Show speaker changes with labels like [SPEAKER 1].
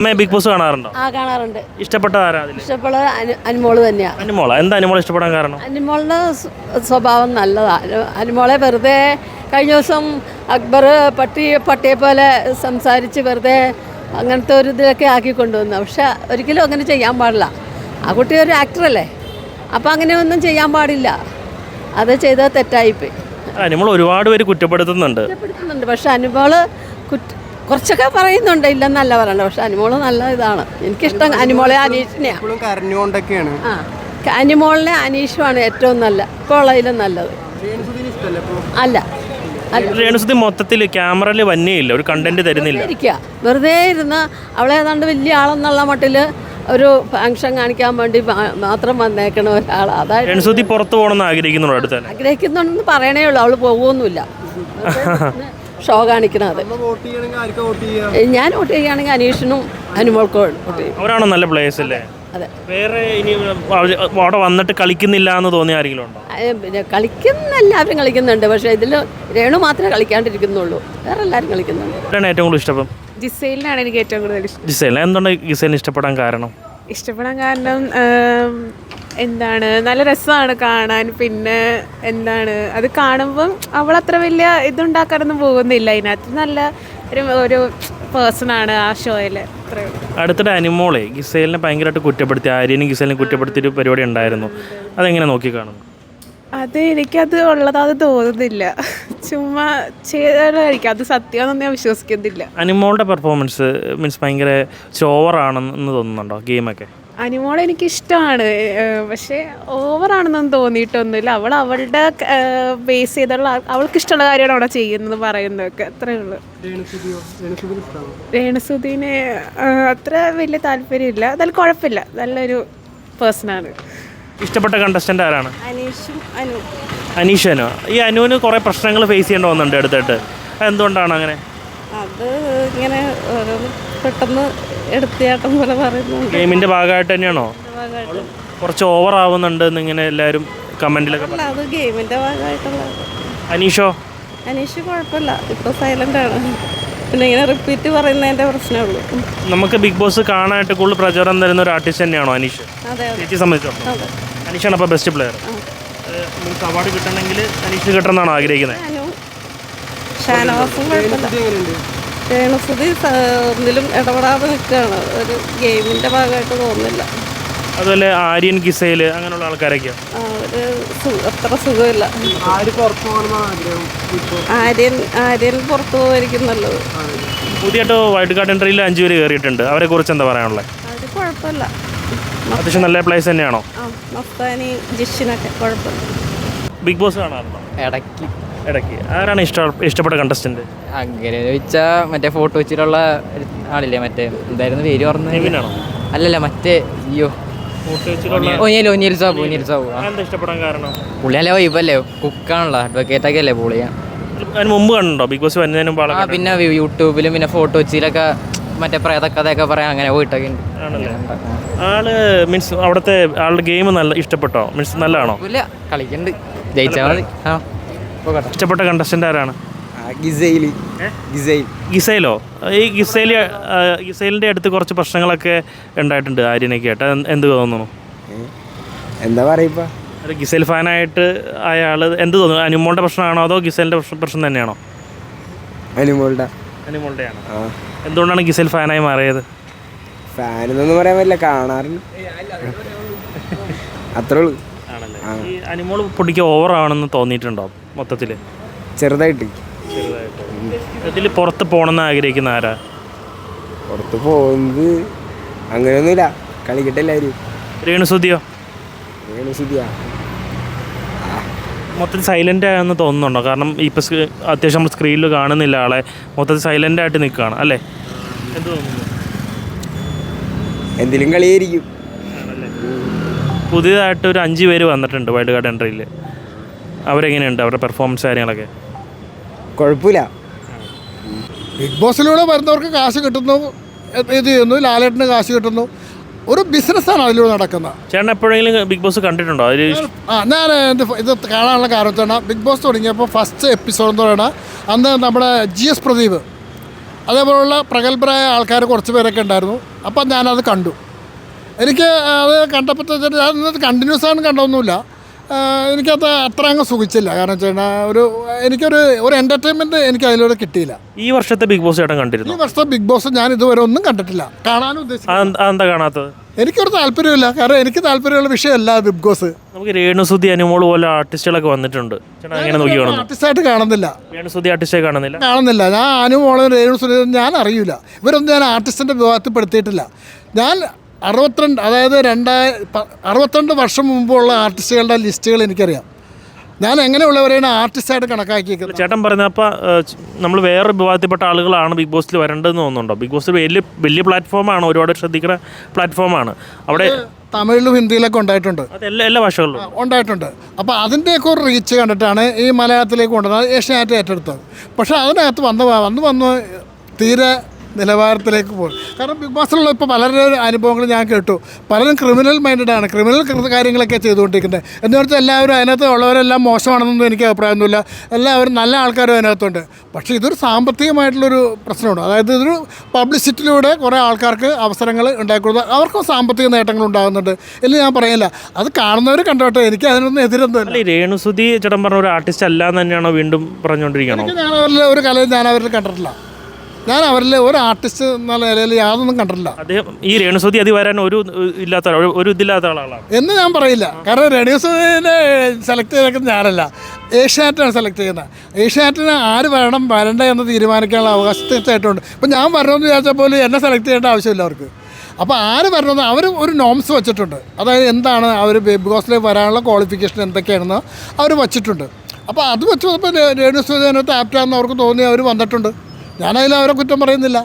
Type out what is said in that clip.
[SPEAKER 1] അമ്മേ big boss കാണാറുണ്ടോ?
[SPEAKER 2] ആ കാണാറുണ്ട്.
[SPEAKER 1] ഇഷ്ടപ്പെട്ട ആരാ അതിൽ
[SPEAKER 2] ഇഷ്ടപ്പെട്ട അനു അനുമോൾ തന്നെയാണ്
[SPEAKER 1] അനുമോള. എന്താ അനുമോൾ ഇഷ്ടപ്പെടാൻ കാരണം?
[SPEAKER 2] അനുമോളുടെ സ്വ- സ്വഭാവം നല്ലതാണ് അനുമോളെ വെറുതെ കഴിഞ്ഞ ദിവസം അക്ബർ പട്ടി പട്ടിയെ പോലെ സംസാരിച്ച് വെറുതെ അങ്ങനത്തെ ഒരു ഇതിലൊക്കെ ആക്കി കൊണ്ടുവന്നു. പക്ഷെ ഒരിക്കലും അങ്ങനെ ചെയ്യാൻ പാടില്ല. ആ കുട്ടി ഒരു ആക്ടറല്ലേ അങ്ങനെ ഒന്നും ചെയ്യാൻ പാടില്ല. അത് ചെയ്തത് തെറ്റായിപ്പോയി.
[SPEAKER 1] അനുമോൾ ഒരുപാട് പേര് കുറ്റപ്പെടുത്തുന്നുണ്ട്.
[SPEAKER 2] കുറ്റപ്പെടുത്തുന്നുണ്ട്. പക്ഷെ അനുമോൾ കുറ്റ കുറച്ചൊക്കെ പറയുന്നുണ്ട് ഇല്ലെന്നല്ല പറയണ്ട പക്ഷെ അനുമോൾ നല്ല ഇതാണ്. എനിക്കിഷ്ടം അനുമോളെ അനീഷിനെയാണ്
[SPEAKER 3] ഇപ്പോഴും കരഞ്ഞുകൊണ്ടൊക്കെയാണ്
[SPEAKER 2] ആ അനിമോളിനെ അനീഷുമാണ് ഏറ്റവും നല്ല ഇപ്പോൾ ഉള്ളതിലും നല്ലത് അല്ല അല്ല.
[SPEAKER 1] രേണുസുതി മൊത്തത്തിൽ ക്യാമറയിൽ വന്നേയില്ല ഒരു കണ്ടന്റ് തരുന്നില്ല.
[SPEAKER 2] ഇരിക്കുക വെറുതെ ഇരുന്ന് അവളെ ഏതാണ്ട് വലിയ ആളെന്നുള്ള മട്ടിൽ ഒരു ഫങ്ഷൻ കാണിക്കാൻ വേണ്ടി മാ- മാത്രം വന്നേക്കണ ഒരാൾ അതായത്
[SPEAKER 1] രേണുസുതി പുറത്തു പോകണമെന്ന് ആഗ്രഹിക്കുന്നുള്ളൂ അടുത്ത
[SPEAKER 2] ആഗ്രഹിക്കുന്നുണ്ടെന്ന് പറയണേ ഉള്ളൂ അവൾ പോകുമൊന്നുമില്ല ഷോ കാണിക്കുന്നത്
[SPEAKER 3] വോട്ട് ചെയ്യണമെങ്കിൽ ആർക്കാ വോട്ട് ചെയ്യാം?
[SPEAKER 2] ഞാൻ വോട്ട് ചെയ്യുകയാണെങ്കിൽ അനീഷിനും അനുമോൾക്കും വോട്ട് ചെയ്യും.
[SPEAKER 1] അവരാണോ നല്ല പ്ലേയേഴ്സ് അല്ലേ?
[SPEAKER 2] അതെ.
[SPEAKER 1] വേറെ ഇനി അവിടെ വന്നിട്ട് കളിക്കുന്നില്ല എന്ന് തോന്നിയ ആരെങ്കിലും ഉണ്ടോ?
[SPEAKER 2] പിന്നെ കളിക്കുന്ന എല്ലാവരും കളിക്കുന്നുണ്ട്. പക്ഷേ ഇതിൽ രേണു മാത്രമേ കളിക്കാണ്ടിരിക്കുന്നുള്ളൂ. വേറെ എല്ലാവരും കളിക്കുന്നുണ്ട്.
[SPEAKER 1] ആരാണ് ഏറ്റവും കൂടുതൽ ഇഷ്ടം.
[SPEAKER 4] ജിസൈലിനാണ് എനിക്ക് ഏറ്റവും കൂടുതൽ ഇഷ്ടം.
[SPEAKER 1] എന്താണ് എന്തുകൊണ്ട് ജിസേലിന് ഇഷ്ടപ്പെടാൻ കാരണം?
[SPEAKER 4] ഇഷ്ടപ്പെടാൻ കാരണം എന്താണ് നല്ല രസമാണ് കാണാൻ. പിന്നെ എന്താണ് അത് കാണുമ്പം അവൾ അത്ര വലിയ ഇതുണ്ടാക്കാനൊന്നും പോകുന്നില്ല അതിനകത്ത്. നല്ല ഒരു ഒരു പേഴ്സണാണ് ആ ഷോയിൽ
[SPEAKER 1] അടുത്തിടെ അനിമോളെ ഗിസേലിനെ ഭയങ്കരമായിട്ട് കുറ്റപ്പെടുത്തി ആര്യനും ഗിസേലിനെ കുറ്റപ്പെടുത്തിയൊരു പരിപാടി ഉണ്ടായിരുന്നു. അതെങ്ങനെ നോക്കി കാണുന്നു?
[SPEAKER 4] അത് എനിക്കത് ഉള്ളതാത് തോന്നുന്നില്ല. ചുമ്മാ ചെയ്തായിരിക്കും അത് സത്യമാണെന്ന് ഞാൻ വിശ്വസിക്കുന്നില്ല.
[SPEAKER 1] അനിമോളുടെ പെർഫോമൻസ് മീൻസ് ഭയങ്കര ചോവറാണെന്ന് തോന്നുന്നുണ്ടോ? ഗെയിമൊക്കെ
[SPEAKER 4] അനിമോൾ എനിക്ക് ഇഷ്ടമാണ് പക്ഷേ ഓവറാണെന്നൊന്നും തോന്നിയിട്ടൊന്നുമില്ല. അവൾ അവളുടെ ബേസ് ചെയ്തുള്ള അവൾക്ക് ഇഷ്ടമുള്ള കാര്യമാണ് അവിടെ ചെയ്യുന്നത് പറയുന്നതൊക്കെ. അത്രേ ഉള്ളൂ. രേണുസുദീനെ അത്ര വലിയ താല്പര്യമില്ല. എന്നാലും കുഴപ്പമില്ല. നല്ലൊരു പേഴ്സണാണ്
[SPEAKER 1] ഇഷ്ടപ്പെട്ട കണ്ടസ്റ്റന്റ് ആരാണ്?
[SPEAKER 2] അനീഷും അനു.
[SPEAKER 1] അനീഷനോ ഈ അനുവിന് കുറേ പ്രശ്നങ്ങൾ ഫേസ് ചെയ്യേണ്ടി വന്നിട്ടുണ്ട് അടുത്തിട്ട് എന്തുകൊണ്ടാണ് അങ്ങനെ?
[SPEAKER 2] അത് ഇങ്ങനെ ഓരോന്ന് പെട്ടെന്ന് എടുത്തിയാട്ടം പോലെ പറയുന്നുണ്ട്.
[SPEAKER 1] ഗെയിമിന്റെ ഭാഗമായിട്ട് തന്നെയാണോ? കുറച്ച് ഓവർ ആവുന്നുണ്ട് എന്നിങ്ങനെ എല്ലാവരും കമന്റിലൊക്കെ
[SPEAKER 2] അല്ല അത് ഗെയിമിന്റെ ഭാഗമായിട്ടുള്ള
[SPEAKER 1] അനീഷോ?
[SPEAKER 2] അനീഷ് കുഴപ്പമില്ല ഇപ്പൊ സൈലന്റ് ആണ്. പിന്നെ ഇങ്ങനെ റിപ്പീറ്റ് പറയുന്നതിന്റെ പ്രശ്നമേ ഉള്ളൂ.
[SPEAKER 1] നമുക്ക് ബിഗ് ബോസ് കാണാനായിട്ട് കൂടുതൽ പ്രചോദനം തരുന്ന ഒരു ആർട്ടിസ്റ്റ് തന്നെയാണോ അനീഷ്?
[SPEAKER 2] അതെ
[SPEAKER 1] ചേച്ചി സംബന്ധിച്ചോ അനീഷാണ് അപ്പോൾ ബെസ്റ്റ് പ്ലെയർ അവാർഡ് കിട്ടണമെങ്കിൽ അനീഷ് കിട്ടണമെന്നാണോ ആഗ്രഹിക്കുന്നത്?
[SPEAKER 2] ഷാനവാസും കുഴപ്പമില്ല. രേണുസുതി സ- ഒന്നിലും ഇടപെടാതെ നിൽക്കുകയാണ്. ഒരു ഗെയിമിന്റെ ഭാഗമായിട്ട് തോന്നുന്നില്ല.
[SPEAKER 1] അതുപോലെ ആര്യൻ കിസയിൽ അങ്ങനെയുള്ള
[SPEAKER 2] ആൾക്കാരൊക്കെ സു- അത്ര സുഖമില്ല.
[SPEAKER 3] ആര് പുറത്തു പോകണമെന്നാണ് ആഗ്രഹം ഇപ്പോൾ
[SPEAKER 2] ആര്യൻ ആര്യൻ പുറത്തു പോയിരിക്കും നല്ലത്.
[SPEAKER 1] പുതിയതായിട്ട് വൈൽഡ് കാർഡ് എൻട്രിയിൽ അഞ്ച് പേര് കയറിയിട്ടുണ്ട്. അവരെ കുറിച്ച് എന്താ പറയാനുള്ളത്?
[SPEAKER 2] അത് കുഴപ്പമില്ല.
[SPEAKER 1] അത്യാവശ്യം നല്ല പ്ലേസ് തന്നെയാണോ?
[SPEAKER 2] ആ മസ്താനി ജിഷിനൊക്കെ കുഴപ്പമില്ല.
[SPEAKER 1] ബിഗ് ബോസ് കാണാറുണ്ടോ?
[SPEAKER 5] ഇടയ്ക്ക്.
[SPEAKER 1] ഇടയ്ക്ക്. ആരാണ് ഇഷ്ട ഇഷ്ടപ്പെട്ട കണ്ടസ്റ്റന്റ്
[SPEAKER 5] അങ്ങനെ ചോദിച്ചാൽ മറ്റേ ഫോട്ടോ വെച്ചിട്ടുള്ള ആളില്ലേ മറ്റേ? എന്തായിരുന്നു പേര് പറഞ്ഞു
[SPEAKER 1] നിവിനാണോ
[SPEAKER 5] അല്ലല്ല മറ്റേ അയ്യോ. ഒനിയൽ ഒനിയൽ സാബു ഒനിയൽ സാബു. ആ.
[SPEAKER 1] എന്താ ഇഷ്ടപ്പെടാൻ കാരണം?
[SPEAKER 5] പുള്ളി അല്ലേ? വൈബല്ലേ കുക്കാണല്ലോ അഡ്വക്കേറ്റ് ഒക്കെ അല്ലേ പുള്ളിയാ
[SPEAKER 1] അതിന് മുമ്പ് കണ്ടോ ബിഗ് ബോസ് വരുന്നതിന് മുമ്പ് ആളെ
[SPEAKER 5] ആ പിന്നെ വി- യൂട്യൂബിലും പിന്നെ ഫോട്ടോ വെച്ചിലൊക്കെ മറ്റേ പ്രേതക്കഥയൊക്കെ പറയാൻ അങ്ങനെ പോയിട്ടൊക്കെ ഉണ്ട്.
[SPEAKER 1] ആണല്ലേ? ആൾ മീൻസ് അവിടുത്തെ ആളുടെ ഗെയിം നല്ല ഇഷ്ടപ്പെട്ടോ? മീൻസ് നല്ലതാണോ?
[SPEAKER 5] ഇല്ല കളിക്കണ്ട്. ജയിച്ചാൽ മതി. ആ.
[SPEAKER 1] ഇഷ്ടപ്പെട്ട കണ്ടസ്റ്റന്റ് ആരാണ്?
[SPEAKER 3] ഗിസൈൽ.
[SPEAKER 1] ഗിസൈലോ? ഈ ഗിസൈലി ഗിസൈലിന്റെ അടുത്ത് കുറച്ച് പ്രശ്നങ്ങളൊക്കെ ഉണ്ടായിട്ടുണ്ട് ആര്യനൊക്കെ ആയിട്ട്. എന്ത് തോന്നുന്നു?
[SPEAKER 3] എന്താ പറയുക
[SPEAKER 1] ഒരു ഗിസൈൽ ഫാനായിട്ട് അയാൾ എന്ത് തോന്നുന്നു? അനുമോളുടെ പ്രശ്നമാണോ അതോ ഗിസൈലിന്റെ പ്രശ്നം തന്നെയാണോ?
[SPEAKER 3] അനുമോളുടെ
[SPEAKER 1] അനുമോളുടെയാണോ എന്തുകൊണ്ടാണ് ഗിസൈൽ ഫാനായി മാറിയത്?
[SPEAKER 3] ഫാൻ എന്നൊന്നും പറയാൻ പറ്റില്ല കാണാറില്ല. അത്രേ ഉള്ളൂ.
[SPEAKER 1] ആണല്ലേ? അനുമോൾ പൊടിക്ക് ഓവർ ആണെന്ന് തോന്നിയിട്ടുണ്ടോ? മൊത്തത്തിൽ
[SPEAKER 3] ചെറുതായിട്ട്. ചെറുതായിട്ട്.
[SPEAKER 1] ഇതിൽ പുറത്ത് പോകണമെന്ന് ആഗ്രഹിക്കുന്ന ആരാ?
[SPEAKER 3] പുറത്ത് പോകുന്നത് അങ്ങനെയൊന്നുമില്ല. കളിക്കട്ടെ എല്ലാവരും.
[SPEAKER 1] രേണുസുതിയോ മൊത്തത്തിൽ സൈലന്റ് ആയെന്ന് തോന്നുന്നുണ്ടോ? കാരണം ഇപ്പം അത്യാവശ്യം നമ്മൾ സ്ക്രീനിൽ കാണുന്നില്ല ആളെ. മൊത്തത്തിൽ സൈലന്റ് ആയിട്ട് നിൽക്കുകയാണ് അല്ലേ? എന്ത് തോന്നുന്നു?
[SPEAKER 3] എന്തെങ്കിലും കളിയായിരിക്കും.
[SPEAKER 1] പുതിയതായിട്ട് ഒരു അഞ്ച് പേര് വന്നിട്ടുണ്ട് വൈഡ് കാർഡ് എൻട്രിയിൽ അവരെങ്ങനെയുണ്ട്? അവരുടെ പെർഫോമൻസ് കാര്യങ്ങളൊക്കെ?
[SPEAKER 3] കുഴപ്പമില്ല.
[SPEAKER 6] ബിഗ് ബോസിലൂടെ വരുന്നവർക്ക് കാശ് കിട്ടുന്നു ഇത് ചെയ്യുന്നു ലാലേട്ടന് കാശ് കിട്ടുന്നു. ഒരു ബിസിനസ്സാണ് അതിലൂടെ നടക്കുന്നത്
[SPEAKER 1] ചേട്ടൻ എപ്പോഴെങ്കിലും ബിഗ് ബോസ് കണ്ടിട്ടുണ്ടോ? അതിൽ
[SPEAKER 6] ആ ഞാൻ ഇത് ഇത് കാണാനുള്ള കാര്യം വെച്ചാൽ ബിഗ് ബോസ് തുടങ്ങിയപ്പോൾ ഫസ്റ്റ് എപ്പിസോഡ് എന്ന് പറയുന്നത് അന്ന് നമ്മുടെ ജി എസ് പ്രദീപ് അതേപോലുള്ള പ്രഗത്ഭരായ ആൾക്കാർ കുറച്ച് പേരൊക്കെ ഉണ്ടായിരുന്നു. അപ്പം ഞാനത് കണ്ടു. എനിക്ക് അത് കണ്ടപ്പോഴത്തേക്ക് ഞാൻ കണ്ടിന്യൂസ് ആണ് കണ്ടൊന്നുമില്ല എനിക്കത് അത്ര അങ്ങ് സുഖിച്ചില്ല. കാരണം വെച്ച് കഴിഞ്ഞാൽ ഒരു എനിക്കൊരു ഒരു എന്റർടൈൻമെന്റ് എനിക്ക് അതിലൂടെ കിട്ടിയില്ല.
[SPEAKER 1] ഈ വർഷത്തെ ബിഗ് ബോസ് ചേട്ടൻ
[SPEAKER 6] ഈ വർഷത്തെ ബിഗ് ബോസ് ഞാൻ ഇതുവരെ ഒന്നും കണ്ടിട്ടില്ല. കാണാനും ഉദ്ദേശിച്ചു
[SPEAKER 1] കാണാത്തത്?
[SPEAKER 6] എനിക്കൊരു താല്പര്യമില്ല കാരണം എനിക്ക് താല്പര്യമുള്ള വിഷയമല്ല ബിഗ് ബോസ്
[SPEAKER 1] നമുക്ക് രേണുസുതി അനുമോൾ പോലെ ആർട്ടിസ്റ്റുകളൊക്കെ വന്നിട്ടുണ്ട്. ചേട്ടൻ അങ്ങനെ നോക്കി കാണുന്നു
[SPEAKER 6] ആർട്ടിസ്റ്റായിട്ട് കാണുന്നില്ല.
[SPEAKER 1] രേണുസുതി ആർട്ടിസ്റ്റായി കാണുന്നില്ല?
[SPEAKER 6] കാണുന്നില്ല. ഞാൻ അനുമോളും രേണു സുരേഷും ഞാൻ അറിയില്ല ഇവരൊന്നും ഞാൻ ആർട്ടിസ്റ്റിന്റെ വിഭാഗത്തിൽ പെടുത്തിയിട്ടില്ല. ഞാൻ അറുപത്തിരണ്ട് അതായത് രണ്ടായ അറുപത്തിരണ്ട് വർഷം മുമ്പുള്ള ആർട്ടിസ്റ്റുകളുടെ ലിസ്റ്റുകൾ എനിക്കറിയാം. ഞാൻ എങ്ങനെയുള്ളവരെയാണ് ആർട്ടിസ്റ്റായിട്ട് കണക്കാക്കി
[SPEAKER 1] ചേട്ടൻ പറഞ്ഞ അപ്പോൾ നമ്മൾ വേറെ വിഭാഗത്തിൽപ്പെട്ട ആളുകളാണ് ബിഗ് ബോസിൽ വരേണ്ടതെന്ന് തോന്നുന്നുണ്ടോ? ബിഗ് ബോസ് വലിയ വലിയ പ്ലാറ്റ്ഫോമാണ് ഒരുപാട് ശ്രദ്ധിക്കുന്ന പ്ലാറ്റ്ഫോമാണ്. അവിടെ
[SPEAKER 6] തമിഴിലും ഹിന്ദിയിലൊക്കെ ഉണ്ടായിട്ടുണ്ട്.
[SPEAKER 1] എല്ലാ എല്ലാ ഭാഷകളിലും
[SPEAKER 6] ഉണ്ടായിട്ടുണ്ട്. അപ്പോൾ അതിന്റെയൊക്കെ ഒരു റീച്ച് കണ്ടിട്ടാണ് ഈ മലയാളത്തിലേക്ക് കൊണ്ടുവന്നത്. ഏഷ്യാനെറ്റ് ഏറ്റെടുത്തത്. പക്ഷേ അതിനകത്ത് വന്ന് വന്ന് വന്ന് തീരെ നിലവാരത്തിലേക്ക് പോകും കാരണം ബിഗ് ബോസിലുള്ള ഇപ്പോൾ പലരുടെ അനുഭവങ്ങൾ ഞാൻ കേട്ടു. പലരും ക്രിമിനൽ മൈൻഡഡ് ആണ്. ക്രിമിനൽ കാര്യങ്ങളൊക്കെ ചെയ്തുകൊണ്ടിരിക്കുന്നത് എന്ന് വെച്ചാൽ എല്ലാവരും അതിനകത്ത് ഉള്ളവരെല്ലാം മോശമാണെന്നൊന്നും എനിക്ക് അഭിപ്രായമൊന്നുമില്ല. എല്ലാവരും നല്ല ആൾക്കാരും അതിനകത്തുണ്ട്. പക്ഷേ ഇതൊരു സാമ്പത്തികമായിട്ടുള്ളൊരു പ്രശ്നമുണ്ട് അതായത് ഇതൊരു പബ്ലിസിറ്റിയിലൂടെ കുറേ ആൾക്കാർക്ക് അവസരങ്ങൾ ഉണ്ടാക്കുന്നത് അവർക്കും സാമ്പത്തിക നേട്ടങ്ങൾ ഉണ്ടാകുന്നുണ്ട് എന്ന് ഞാൻ പറയില്ല അത് കാണുന്നവർ കണ്ടോട്ടെ. എനിക്ക് അതിനൊന്നും എതിരൊന്നുമില്ല.
[SPEAKER 1] അല്ല ഈ രേണുസുതി ചേട്ടൻ പറഞ്ഞ ഒരു ആർട്ടിസ്റ്റ് അല്ല എന്ന് തന്നെയാണോ വീണ്ടും
[SPEAKER 6] പറഞ്ഞുകൊണ്ടിരിക്കുന്നത് ഞാൻ അവരിൽ ഒരു കലയും ഞാൻ അവരിൽ കണ്ടിട്ടില്ല. ഞാൻ അവരിൽ ഒരു ആർട്ടിസ്റ്റ് എന്നുള്ള നിലയിൽ യാതൊന്നും കണ്ടിട്ടില്ല.
[SPEAKER 1] അദ്ദേഹം ഈ രേണുസുതി അതി വരാൻ ഒരു ഇല്ലാത്ത ഒരു- ഒരു ഇതില്ലാത്ത ആളാണ്
[SPEAKER 6] എന്ന് ഞാൻ പറയില്ല. കാരണം റേഡിയോസിനെ സെലക്ട് ചെയ്തേക്കുന്നത് ഞാനല്ല. ഏഷ്യാനെറ്റാണ് സെലക്ട് ചെയ്യുന്നത്. ഏഷ്യാനെറ്റിന് ആര് വരണം വരണ്ട എന്ന് തീരുമാനിക്കാനുള്ള അവകാശം തീർച്ചയായിട്ടുണ്ട് ഇപ്പം ഞാൻ വരണമെന്ന് വിചാരിച്ചാൽ പോലും എന്നെ സെലക്ട് ചെയ്യേണ്ട ആവശ്യമില്ല അവർക്ക്. അപ്പോൾ ആര് വരണമെന്ന് അവർ ഒരു നോംസ് വെച്ചിട്ടുണ്ട്. അതായത് എന്താണ് അവർ ബിഗ് ബോസിലേക്ക് വരാനുള്ള ക്വാളിഫിക്കേഷൻ എന്തൊക്കെയാണെന്ന് അവർ വച്ചിട്ടുണ്ട്. അപ്പോൾ അത് വെച്ച് നോക്കുമ്പോൾ രേണു സുധീനത്ത് ആപ്റ്റാന്ന് അവർക്ക് തോന്നി അവർ വന്നിട്ടുണ്ട്. ഞാനതിൽ അവരെ കുറ്റം പറയുന്നില്ല.